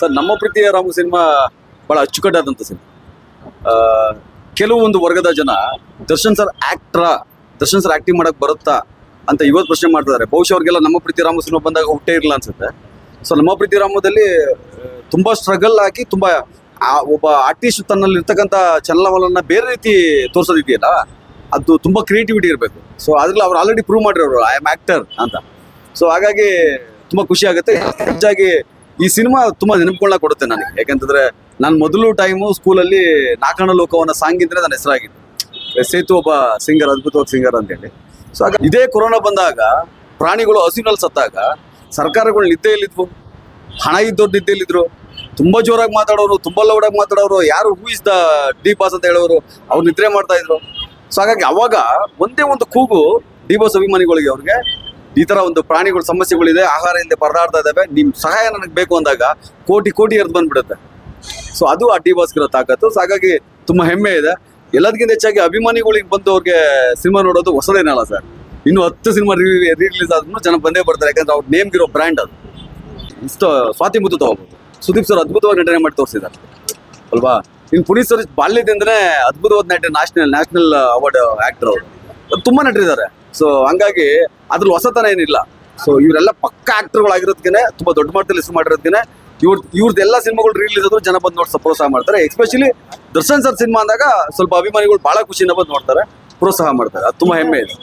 Sir ನಮ್ಮ ಪ್ರೀತಿಯ Ramu cinema ಬಹಳ ಅಚ್ಚುಕಟ್ಟಾದಂಥ ಸಿನಿಮಾ. ಆ, ಕೆಲವೊಂದು ವರ್ಗದ ಜನ ದರ್ಶನ್ ಸರ್ ಆ್ಯಕ್ಟ್ರಾ ದರ್ಶನ್ ಸರ್ ಆಕ್ಟಿಂಗ್ ಮಾಡಕ್ ಬರುತ್ತಾ ಅಂತ ಇವತ್ತು ಪ್ರಶ್ನೆ ಮಾಡ್ತಿದ್ದಾರೆ ಬಹುಶಃ ಅವ್ರಿಗೆಲ್ಲ ನಮ್ಮ ಪ್ರೀತಿ ರಾಮ ಸಿನಿಮಾ ಬಂದಾಗ ಹುಟ್ಟೇ ಇರಲಿಲ್ಲ ಅನ್ಸುತ್ತೆ. ಸೊ ನಮ್ಮ ಪ್ರೀತಿ ರಾಮದಲ್ಲಿ ತುಂಬ ಸ್ಟ್ರಗಲ್ ಆಗಿ ತುಂಬಾ ಒಬ್ಬ ಆರ್ಟಿಸ್ಟ್ ತನ್ನಲ್ಲಿ ಇರ್ತಕ್ಕಂಥ ಚಲನವಲನ ಬೇರೆ ರೀತಿ ತೋರ್ಸೋದಿದೆಯಲ್ಲ ಅದು ತುಂಬಾ ಕ್ರಿಯೇಟಿವಿಟಿ ಇರಬೇಕು. ಸೊ ಅದ್ರಲ್ಲಿ ಅವ್ರು ಆಲ್ರೆಡಿ ಪ್ರೂವ್ ಮಾಡಿರೋರು ಐ ಆಮ್ ಆಕ್ಟರ್ ಅಂತ. ಸೊ ಹಾಗಾಗಿ ತುಂಬಾ ಖುಷಿ ಆಗುತ್ತೆ. ಹೆಚ್ಚಾಗಿ ಈ ಸಿನಿಮಾ ತುಂಬಾ ನೆನಪುಗಳನ್ನ ಕೊಡುತ್ತೆ ನನಗೆ. ಯಾಕಂತಂದ್ರೆ ನಾನು ಮೊದಲು ಟೈಮು ಸ್ಕೂಲಲ್ಲಿ ನಾಕಣ ಲೋಕವನ್ನ ಸಾಂಗ್ ಇದ್ರೆ ನನ್ನ ಹೆಸರಾಗಿತ್ತು ಸೇತು ಒಬ್ಬ ಸಿಂಗರ್ ಅದ್ಭುತವಾದ ಸಿಂಗರ್ ಅಂತೇಳಿ. ಸೊ ಆಗ ಇದೇ ಕೊರೋನಾ ಬಂದಾಗ ಪ್ರಾಣಿಗಳು ಹಸಿವಿನಲ್ಲಿ ಸತ್ತಾಗ ಸರ್ಕಾರಗಳು ನಿದ್ದೆಯಲ್ಲಿದ್ವು. ಹಣ ಇದ್ದವ್ರು ನಿದ್ದೆಯಲ್ಲಿದ್ರು. ತುಂಬಾ ಜೋರಾಗಿ ಮಾತಾಡೋರು, ತುಂಬಾ ಲೌಡಾಗಿ ಮಾತಾಡೋರು, ಯಾರು who is the D boss ಅಂತ ಹೇಳೋರು, ಅವ್ರು ನಿದ್ರೆ ಮಾಡ್ತಾ ಇದ್ರು. ಸೊ ಹಾಗಾಗಿ ಅವಾಗ ಒಂದೇ ಒಂದು ಕೂಗು ಡಿ ಬಾಸ್ ಅಭಿಮಾನಿಗಳಿಗೆ ಅವ್ರಿಗೆ ಈ ತರ ಒಂದು ಪ್ರಾಣಿಗಳ ಸಮಸ್ಯೆಗಳಿದೆ, ಆಹಾರ ಇಲ್ಲದೆ ಪರದಾಡ್ತಾ ಇದ್ದಾವೆ ನಿಮ್ ಸಹಾಯ ನನಗೆ ಬೇಕು ಅಂದಾಗ ಕೋಟಿ ಕೋಟಿ ಎರ್ದು ಬಂದ್ಬಿಡುತ್ತೆ. ಸೊ ಅದು ಆ ಡಿ ಬಾಸ್ಗಿರೋ ತಾಕತ್ತು. ಸೊ ಹಾಗಾಗಿ ತುಂಬಾ ಹೆಮ್ಮೆ ಇದೆ. ಎಲ್ಲದಕ್ಕಿಂತ ಹೆಚ್ಚಾಗಿ ಅಭಿಮಾನಿಗಳಿಗೆ ಬಂದು ಅವ್ರಿಗೆ ಸಿನಿಮಾ ನೋಡೋದು ಹೊಸದೇನಲ್ಲ ಸರ್ ಇನ್ನು ಹತ್ತು ಸಿನಿಮಾ ರಿಲೀಸ್ ಆದ್ರೂ ಜನ ಬಂದೇ ಬರ್ತಾರೆ. ಯಾಕಂದ್ರೆ ಅವ್ರ ನೇಮ್ಗಿರೋ ಬ್ರ್ಯಾಂಡ್ ಅದು. ಇಷ್ಟು ಸ್ವಾತಿ ಮುತ್ತು ತಗೋಬಹುದು ಸುದೀಪ್ ಸರ್ ಅದ್ಭುತವಾಗಿ ನಟನೆ ಮಾಡಿ ತೋರಿಸಿದ್ದಾರೆ. ಅಲ್ವಾ? ಇನ್ನು ಪುನೀತ್ ಸರ್ ಬಾಲ್ಯದಿಂದನೇ ಅದ್ಭುತವಾದ ನಟ ನ್ಯಾಷನಲ್ ನ್ಯಾಷನಲ್ ಅವಾರ್ಡ್ ಆಕ್ಟರ್ ಅವರು. ತುಂಬಾ ನಟರಿದ್ದಾರೆ ಸೊ ಹಂಗಾಗಿ ಅದ್ರಲ್ಲಿ ಹೊಸತನ ಏನಿಲ್ಲ. ಸೊ ಇವರೆಲ್ಲ ಪಕ್ಕ ಆಕ್ಟರ್ಗಳಾಗಿರೋದಕ್ಕೆ ತುಂಬಾ ದೊಡ್ಡ ಮಟ್ಟದಲ್ಲಿ ಹೆಸರು ಮಾಡಿರೋದಕ್ಕೆ ಇವ್ರ ಇವ್ರದ್ದು ಎಲ್ಲ ಸಿನಿಮಾಗಳು ರಿಲೀಸ್ ಆದ್ರೂ ಜನ ಬಂದು ನೋಡಿ ಪ್ರೋತ್ಸಾಹ ಮಾಡ್ತಾರೆ. ಎಸ್ಪೆಷಲಿ ದರ್ಶನ್ ಸರ್ ಸಿನಿಮಾ ಅಂದಾಗ ಸ್ವಲ್ಪ ಅಭಿಮಾನಿಗಳು ಬಹಳ ಖುಷಿಯಿಂದ ಬಂದು ನೋಡ್ತಾರೆ, ಪ್ರೋತ್ಸಾಹ ಮಾಡ್ತಾರೆ. ಅದು ತುಂಬಾ ಹೆಮ್ಮೆ. ಇದೆ